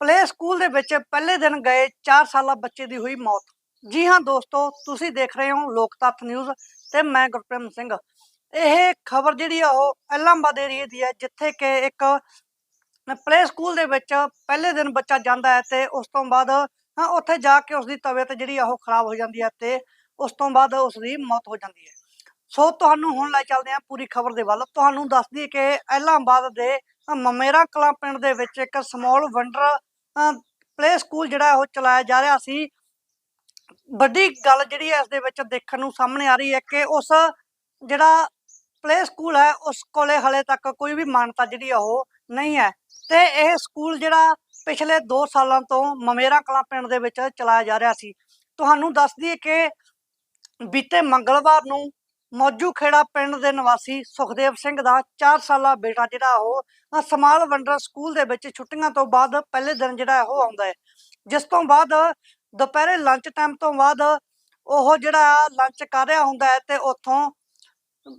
Play school ਦੇ ਵਿੱਚ ਪਹਿਲੇ ਦਿਨ ਗਏ 4 ਸਾਲਾ ਬੱਚੇ ਦੀ ਹੋਈ ਮੌਤ। ਜੀ ਹਾਂ ਦੋਸਤੋ, ਤੁਸੀਂ ਦੇਖ ਰਹੇ ਹੋ ਲੋਕ ਤੱਥ ਨਿਊਜ਼ ਤੇ ਮੈਂ ਗੁਰਪ੍ਰੇਮ ਸਿੰਘ। ਇਹ ਖਬਰ ਜਿਹੜੀ ਆ ਉਹ ਇਲਾਹਾਬਾਦ ਏਰੀਏ ਦੀ ਹੈ, ਜਿੱਥੇ ਕਿ ਇੱਕ ਪਲੇ ਸਕੂਲ ਦੇ ਵਿੱਚ ਪਹਿਲੇ ਦਿਨ ਬੱਚਾ ਜਾਂਦਾ ਹੈ ਤੇ ਉਸ ਤੋਂ ਬਾਅਦ ਉੱਥੇ ਜਾ ਕੇ ਉਸ ਦੀ ਤਬੀਅਤ ਜਿਹੜੀ ਆ ਉਹ ਖਰਾਬ ਹੋ ਜਾਂਦੀ ਹੈ ਤੇ ਉਸ ਤੋਂ ਬਾਅਦ ਉਸ ਦੀ ਮੌਤ ਹੋ ਜਾਂਦੀ ਹੈ। ਸੋ ਤੁਹਾਨੂੰ ਹੁਣ ਲੈ ਚੱਲਦੇ ਹਾਂ ਪੂਰੀ ਖਬਰ ਦੇ ਵੱਲ। ਤੁਹਾਨੂੰ ਦੱਸ ਦਈਏ ਕਿ ਇਲਾਹਾਬਾਦ ਦੇ ਮਮੇਰਾ ਕਲਾਂ ਪਿੰਡ ਦੇ ਵਿੱਚ ਇੱਕ ਸਮਾਲ ਵੰਡਰ ਪਲੇ ਸਕੂਲ ਜਿਹੜਾ ਉਹ ਚਲਾਇਆ ਜਾ ਰਿਹਾ ਸੀ। ਵੱਡੀ ਗੱਲ ਜਿਹੜੀ ਹੈ ਇਸ ਦੇ ਵਿੱਚ ਦੇਖਣ ਨੂੰ ਸਾਹਮਣੇ ਆ ਰਹੀ ਹੈ ਕਿ ਉਸ ਜਿਹੜਾ ਪਲੇ ਸਕੂਲ ਹੈ, ਉਸ ਕੋਲੇ ਹਲੇ ਤੱਕ ਕੋਈ ਵੀ ਮਾਨਤਾ ਜਿਹੜੀ ਆ ਉਹ ਨਹੀਂ ਹੈ। ਤੇ ਇਹ ਸਕੂਲ ਜਿਹੜਾ ਪਿਛਲੇ 2 ਸਾਲਾਂ ਤੋਂ ਮਮੇਰਾ ਕਲਾਂ ਪਿੰਡ ਦੇ ਵਿੱਚ ਚਲਾਇਆ ਜਾ ਰਿਹਾ ਸੀ। ਤੁਹਾਨੂੰ ਦੱਸ ਦਈਏ ਕਿ ਬੀਤੇ ਮੰਗਲਵਾਰ ਨੂੰ ਮੌਜੂ ਖੇੜਾ ਪਿੰਡ ਦੇ ਨਿਵਾਸੀ ਸੁਖਦੇਵ ਸਿੰਘ ਦਾ 4 ਸਾਲਾ ਬੇਟਾ ਜਿਹੜਾ ਉਹ ਅ, ਸਮਾਲ ਵੰਡਰ ਸਕੂਲ ਦੇ ਵਿੱਚ ਛੁੱਟੀਆਂ ਤੋਂ ਬਾਅਦ ਪਹਿਲੇ ਦਿਨ ਜਿਹੜਾ ਉਹ ਆਉਂਦਾ ਹੈ। ਜਿਸ ਤੋਂ ਬਾਅਦ ਦੁਪਹਿਰੇ ਲੰਚ ਟਾਈਮ ਤੋਂ ਬਾਅਦ ਉਹ ਜਿਹੜਾ ਲੰਚ ਕਰ ਰਿਹਾ ਹੁੰਦਾ ਹੈ ਤੇ ਉੱਥੋਂ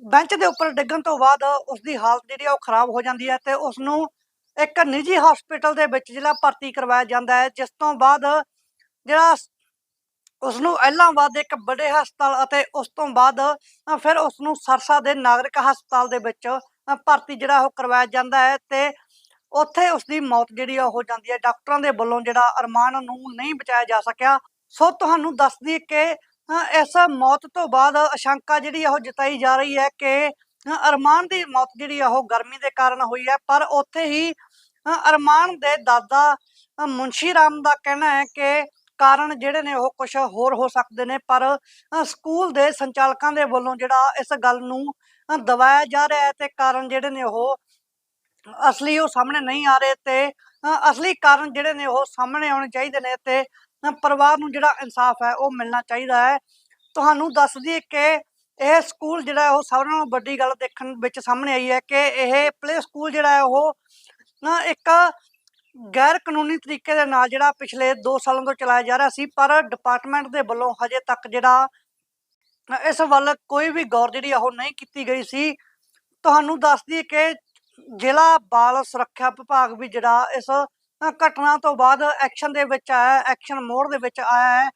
ਬੈਂਚ ਦੇ ਉੱਪਰ ਡਿੱਗਣ ਤੋਂ ਬਾਅਦ ਉਸ ਦੀ ਹਾਲਤ ਜਿਹੜੀ ਆ ਉਹ ਖਰਾਬ ਹੋ ਜਾਂਦੀ ਹੈ ਤੇ ਉਸ ਨੂੰ ਇੱਕ ਨਿੱਜੀ ਹਸਪੀਟਲ ਦੇ ਵਿੱਚ ਜਿਹੜਾ ਭਰਤੀ ਕਰਵਾਇਆ ਜਾਂਦਾ ਹੈ। ਜਿਸ ਤੋਂ ਬਾਅਦ ਜਿਹੜਾ ਉਸ ਨੂੰ ਇਲਾਹਾਬਾਦ ਦੇ ਇੱਕ ਵੱਡੇ ਹਸਪਤਾਲ ਅਤੇ ਉਸ ਤੋਂ ਬਾਅਦ ਫਿਰ ਉਸ ਨੂੰ ਸਰਸਾ ਦੇ ਨਾਗਰਿਕ ਹਸਪਤਾਲ ਦੇ ਵਿੱਚ ਭਰਤੀ ਜਿਹੜਾ ਉਹ ਕਰਵਾਇਆ ਜਾਂਦਾ ਹੈ ਤੇ ਉੱਥੇ ਉਸ ਦੀ ਮੌਤ ਜਿਹੜੀ ਆ ਹੋ ਜਾਂਦੀ ਹੈ। ਡਾਕਟਰਾਂ ਦੇ ਵੱਲੋਂ ਜਿਹੜਾ ਅਰਮਾਨ ਨੂੰ ਨਹੀਂ ਬਚਾਇਆ ਜਾ ਸਕਿਆ। ਸੋ ਤੁਹਾਨੂੰ ਦੱਸ ਦਈਏ ਕਿ ਇਸ ਮੌਤ ਤੋਂ ਬਾਅਦ ਆਸ਼ੰਕਾ ਜਿਹੜੀ ਆ ਉਹ ਜਤਾਈ ਜਾ ਰਹੀ ਹੈ ਕਿ ਅਰਮਾਨ ਦੀ ਮੌਤ ਜਿਹੜੀ ਆ ਉਹ ਗਰਮੀ ਦੇ ਕਾਰਨ ਹੋਈ ਹੈ। ਪਰ ਉੱਥੇ ਹੀ ਅਰਮਾਨ ਦੇ ਦਾਦਾ ਮੁੰਸ਼ੀ ਰਾਮ ਦਾ ਕਹਿਣਾ ਹੈ ਕਿ ਕਾਰਨ ਜਿਹੜੇ ਨੇ ਉਹ ਕੁਝ ਹੋਰ ਹੋ ਸਕਦੇ ਨੇ, ਪਰ ਸਕੂਲ ਦੇ ਸੰਚਾਲਕਾਂ ਦੇ ਵੱਲੋਂ ਜਿਹੜਾ ਇਸ ਗੱਲ ਨੂੰ ਦਬਾਇਆ ਜਾ ਰਿਹਾ ਹੈ ਤੇ ਕਾਰਨ ਜਿਹੜੇ ਨੇ ਉਹ ਅਸਲੀ ਉਹ ਸਾਹਮਣੇ ਨਹੀਂ ਆ ਰਹੇ ਤੇ ਅਸਲੀ ਕਾਰਨ ਜਿਹੜੇ ਨੇ ਉਹ ਸਾਹਮਣੇ ਆਉਣੇ ਚਾਹੀਦੇ ਨੇ ਤੇ ਪਰਿਵਾਰ ਨੂੰ ਜਿਹੜਾ ਇਨਸਾਫ ਹੈ ਉਹ ਮਿਲਣਾ ਚਾਹੀਦਾ ਹੈ। ਤੁਹਾਨੂੰ ਦੱਸ ਦਈਏ ਕਿ ਇਹ ਸਕੂਲ ਜਿਹੜਾ ਉਹ ਸਾਰਿਆਂ ਨਾਲੋਂ ਵੱਡੀ ਗੱਲ ਦੇਖਣ ਵਿੱਚ ਸਾਹਮਣੇ ਆਈ ਹੈ ਕਿ ਇਹ ਪਲੇ ਸਕੂਲ ਜਿਹੜਾ ਹੈ ਉਹ ਨਾ ਇੱਕ ਗੈਰ ਕਾਨੂੰਨੀ ਤਰੀਕੇ ਦੇ ਨਾਲ ਜਿਹੜਾ ਪਿਛਲੇ 2 ਸਾਲਾਂ ਤੋਂ ਚਲਾਇਆ ਜਾ ਰਿਹਾ ਸੀ, ਪਰ ਡਿਪਾਰਟਮੈਂਟ ਦੇ ਵੱਲੋਂ ਹਜੇ ਤੱਕ ਜਿਹੜਾ ਇਸ ਵੱਲ ਕੋਈ ਵੀ ਗੌਰ ਜਿਹੜੀ ਆ ਉਹ ਨਹੀਂ ਕੀਤੀ ਗਈ ਸੀ। ਤੁਹਾਨੂੰ ਦੱਸ ਦਈਏ ਕਿ ਜ਼ਿਲ੍ਹਾ ਬਾਲ ਸੁਰੱਖਿਆ ਵਿਭਾਗ ਵੀ ਜਿਹੜਾ ਇਸ ਘਟਨਾ ਤੋਂ ਬਾਅਦ ਐਕਸ਼ਨ ਦੇ ਵਿੱਚ ਆਇਆ ਐਕਸ਼ਨ ਮੋਡ ਦੇ ਵਿੱਚ ਆਇਆ ਹੈ।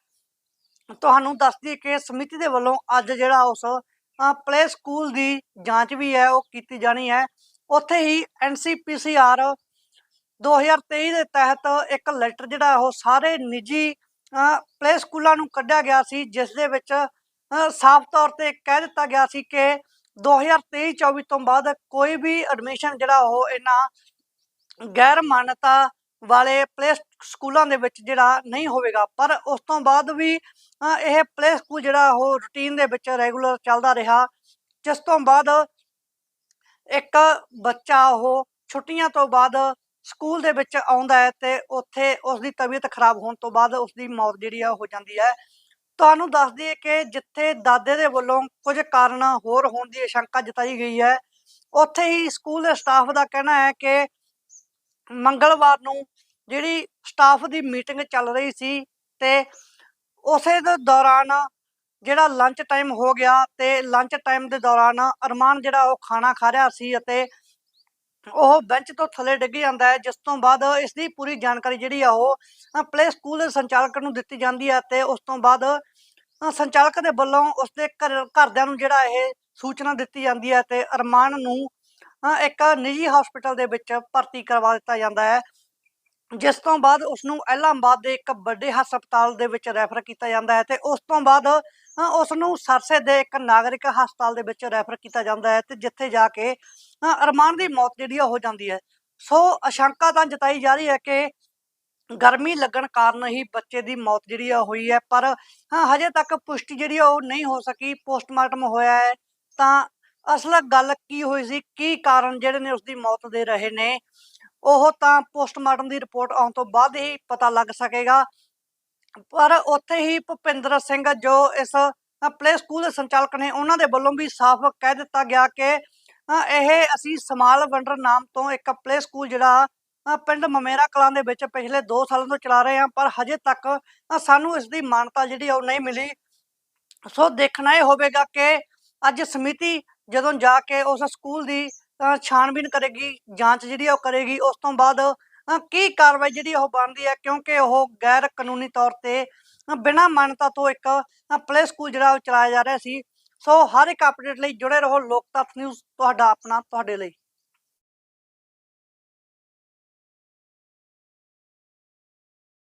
ਤੁਹਾਨੂੰ ਦੱਸ ਦਈਏ ਕਿ ਸਮਿਤੀ ਦੇ ਵੱਲੋਂ ਅੱਜ ਜਿਹੜਾ ਉਸ ਪਲੇ ਸਕੂਲ ਦੀ ਜਾਂਚ ਵੀ ਹੈ, ਉਹ ਕੀਤੀ ਜਾਣੀ ਹੈ। ਉੱਥੇ ਹੀ ਐਨਸੀਪੀਸੀਆਰ 2023 ਦੇ ਤਹਿਤ ਇੱਕ ਲੈਟਰ ਜਿਹੜਾ ਉਹ ਸਾਰੇ ਨਿੱਜੀ ਪਲੇ ਸਕੂਲਾਂ ਨੂੰ ਕੱਢਿਆ ਗਿਆ ਸੀ, ਜਿਸ ਦੇ ਵਿੱਚ ਸਾਫ਼ ਤੌਰ ਤੇ ਕਹਿ ਦਿੱਤਾ ਗਿਆ ਸੀ ਕਿ 2023-24 ਤੋਂ ਬਾਅਦ ਕੋਈ ਵੀ ਐਡਮਿਸ਼ਨ ਜਿਹੜਾ ਉਹ ਇਹਨਾਂ ਗੈਰ ਮਾਨਤਾ ਵਾਲੇ ਪਲੇ ਸਕੂਲਾਂ ਦੇ ਵਿੱਚ ਜਿਹੜਾ ਨਹੀਂ ਹੋਵੇਗਾ। ਪਰ ਉਸ ਤੋਂ ਬਾਅਦ ਵੀ ਇਹ ਪਲੇ ਸਕੂਲ ਜਿਹੜਾ ਉਹ ਰੂਟੀਨ ਦੇ ਵਿੱਚ ਰੈਗੂਲਰ ਚੱਲਦਾ ਰਿਹਾ, ਜਿਸ ਤੋਂ ਬਾਅਦ ਇੱਕ ਬੱਚਾ ਉਹ ਛੁੱਟੀਆਂ ਤੋਂ ਬਾਅਦ ਸਕੂਲ ਦੇ ਵਿੱਚ ਆਉਂਦਾ ਹੈ ਤੇ ਉੱਥੇ ਉਸ ਦੀ ਤਬੀਅਤ ਖਰਾਬ ਹੋਣ ਤੋਂ ਬਾਅਦ ਉਸ ਦੀ ਮੌਤ ਜਿਹੜੀ ਆ ਹੋ ਜਾਂਦੀ ਹੈ। ਤੁਹਾਨੂੰ ਦੱਸ ਦਈਏ ਕਿ ਜਿੱਥੇ ਦਾਦੇ ਦੇ ਵੱਲੋਂ ਕੁਝ ਕਾਰਨ ਹੋਰ ਹੋਣ ਦੀ ਆਸ਼ੰਕਾ ਜਤਾਈ ਗਈ ਹੈ, ਉੱਥੇ ਹੀ ਸਕੂਲ ਦੇ ਸਟਾਫ ਦਾ ਕਹਿਣਾ ਹੈ ਕਿ ਮੰਗਲਵਾਰ ਨੂੰ ਜਿਹੜੀ ਸਟਾਫ ਦੀ ਮੀਟਿੰਗ ਚੱਲ ਰਹੀ ਸੀ ਤੇ ਉਸੇ ਦੇ ਦੌਰਾਨ ਜਿਹੜਾ ਲੰਚ ਟਾਈਮ ਹੋ ਗਿਆ ਤੇ ਲੰਚ ਟਾਈਮ ਦੇ ਦੌਰਾਨ ਅਰਮਾਨ ਜਿਹੜਾ ਉਹ ਖਾਣਾ ਖਾ ਰਿਹਾ ਸੀ ਅਤੇ ਉਹ ਬੈਂਚ ਤੋਂ ਥੱਲੇ ਡਿੱਗ ਜਾਂਦਾ ਹੈ, ਜਿਸ ਤੋਂ ਬਾਅਦ ਇਸ ਦੀ ਪੂਰੀ ਜਾਣਕਾਰੀ ਜਿਹੜੀ ਆ ਉਹ ਪਲੇ ਸਕੂਲ ਦੇ ਸੰਚਾਲਕ ਨੂੰ ਦਿੱਤੀ ਜਾਂਦੀ ਹੈ ਤੇ ਉਸ ਤੋਂ ਬਾਅਦ ਸੰਚਾਲਕ ਦੇ ਵੱਲੋਂ ਉਸਦੇ ਘਰ, ਘਰਦਿਆਂ ਨੂੰ ਜਿਹੜਾ ਇਹ ਸੂਚਨਾ ਦਿੱਤੀ ਜਾਂਦੀ ਹੈ ਤੇ ਅਰਮਾਨ ਨੂੰ ਇੱਕ ਨਿੱਜੀ ਹਸਪੀਟਲ ਦੇ ਵਿੱਚ ਭਰਤੀ ਕਰਵਾ ਦਿੱਤਾ ਜਾਂਦਾ ਹੈ, ਜਿਸ ਤੋਂ ਬਾਅਦ ਉਸ ਨੂੰ ਇਲਾਹਾਬਾਦ ਦੇ ਇੱਕ ਵੱਡੇ ਹਸਪਤਾਲ ਦੇ ਵਿੱਚ ਰੈਫਰ ਕੀਤਾ ਜਾਂਦਾ ਹੈ ਤੇ ਉਸ ਤੋਂ ਬਾਅਦ ਉਸ ਨੂੰ ਸਰਸੇ ਦੇ ਇੱਕ ਨਾਗਰਿਕ ਹਸਪਤਾਲ ਦੇ ਵਿੱਚ ਰੈਫਰ ਕੀਤਾ ਜਾਂਦਾ ਹੈ ਤੇ ਜਿੱਥੇ ਜਾ ਕੇ ਅਰਮਾਨ ਦੀ ਮੌਤ ਜਿਹੜੀ ਹੋ ਜਾਂਦੀ ਹੈ। ਸੋ ਆਸ਼ੰਕਾ ਤਾਂ ਜਤਾਈ ਜਾ ਰਹੀ ਹੈ ਕਿ ਗਰਮੀ ਲੱਗਣ ਕਾਰਨ ਹੀ ਬੱਚੇ ਦੀ ਮੌਤ ਜਿਹੜੀ ਆ ਹੋਈ ਹੈ, ਪਰ, ਹਾਂ, ਹਜੇ ਤੱਕ ਪੁਸ਼ਟੀ ਜਿਹੜੀ ਆ ਉਹ ਨਹੀਂ ਹੋ ਸਕੀ, ਪੋਸਟਮਾਰਟਮ ਹੋਇਆ ਹੈ। ਤਾਂ ਅਸਲ ਗੱਲ ਕੀ ਹੋਈ ਸੀ, ਕੀ ਕਾਰਨ ਜਿਹੜੇ ਨੇ ਉਸ ਦੀ ਮੌਤ ਦੇ ਰਹੇ ਨੇ, ਉਹ ਤਾਂ ਪੋਸਟਮਾਰਟਮ ਦੀ ਰਿਪੋਰਟ ਆਉਣ ਤੋਂ ਬਾਅਦ ਹੀ ਪਤਾ ਲੱਗ ਸਕੇਗਾ। ਪਰ ਉੱਥੇ ਹੀ ਭੁਪਿੰਦਰ ਸਿੰਘ ਜੋ ਇਸ ਪਲੇ ਸਕੂਲ ਦੇ ਸੰਚਾਲਕ ਨੇ ਉਹਨਾਂ ਦੇ ਵੱਲੋਂ ਵੀ ਸਾਫ਼ ਕਹਿ ਦਿੱਤਾ ਗਿਆ ਕਿ ਇਹ ਅਸੀਂ ਸਮਾਲ ਵੰਡਰ ਨਾਮ ਤੋਂ ਇੱਕ ਪਲੇ ਸਕੂਲ ਜਿਹੜਾ ਪਿੰਡ ਮਮੇਰਾ ਕਲਾਂ ਦੇ ਵਿੱਚ ਪਿਛਲੇ 2 ਸਾਲਾਂ ਤੋਂ ਚਲਾ ਰਹੇ ਹਾਂ ਪਰ ਹਜੇ ਤੱਕ ਸਾਨੂੰ ਇਸ ਦੀ ਮਾਨਤਾ ਜਿਹੜੀ ਉਹ ਨਹੀਂ ਮਿਲੀ। ਸੋ ਦੇਖਣਾ ਇਹ ਹੋਵੇਗਾ ਕਿ ਅੱਜ ਸਮਿਤੀ ਜਦੋਂ ਜਾ ਕੇ ਉਸ ਸਕੂਲ ਦੀ ਅ, ਛਾਣਬੀਨ ਕਰੇਗੀ ਜਾਂਚ ਜਿਹੜੀ ਆ ਉਹ ਕਰੇਗੀ ਉਸ ਤੋਂ ਬਾਅਦ ਅ, ਕੀ ਕਾਰਵਾਈ ਜਿਹੜੀ ਉਹ ਬਣਦੀ ਹੈ? ਕਿਉਂਕਿ ਉਹ ਗੈਰ ਕਾਨੂੰਨੀ ਤੌਰ ਤੇ ਅ, ਬਿਨਾਂ ਮਾਨਤਾ ਤੋਂ ਇੱਕ ਪਲੇ ਸਕੂਲ ਜਿਹੜਾ ਉਹ ਚਲਾਇਆ ਜਾ ਰਿਹਾ ਸੀ। ਸੋ ਹਰ ਇੱਕ ਅਪਡੇਟ ਲਈ ਜੁੜੇ ਰਹੋ। ਲੋਕਤੰਥ ਨਿਊਜ਼ ਤੁਹਾਡਾ ਆਪਣਾ ਤੁਹਾਡੇ ਲਈ।